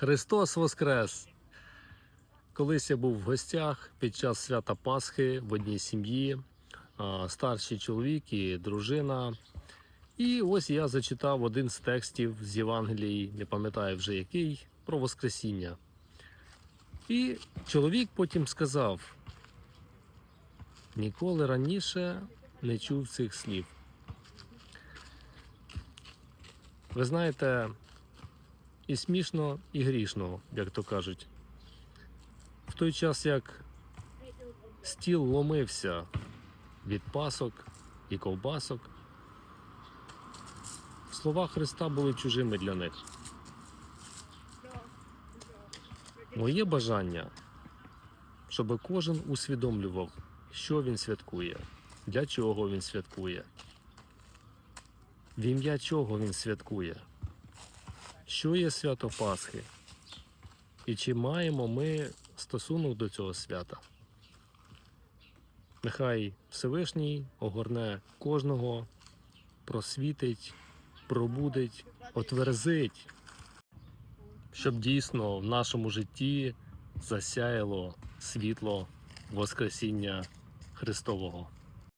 Христос Воскрес! Колись я був в гостях під час свята Пасхи в одній сім'ї, старший чоловік і дружина. І ось я зачитав один з текстів з Євангелії, не пам'ятаю вже який, про Воскресіння. І чоловік потім сказав: ніколи раніше не чув цих слів. Ви знаєте, і смішно, і грішно, як то кажуть. В той час, як стіл ломився від пасок і ковбасок, слова Христа були чужими для них. Моє бажання, щоб кожен усвідомлював, що він святкує, для чого він святкує, в ім'я чого він святкує, що є свято Пасхи, і чи маємо ми стосунок до цього свята. Нехай Всевишній огорне кожного, просвітить, пробудить, отверзить, щоб дійсно в нашому житті засяяло світло Воскресіння Христового.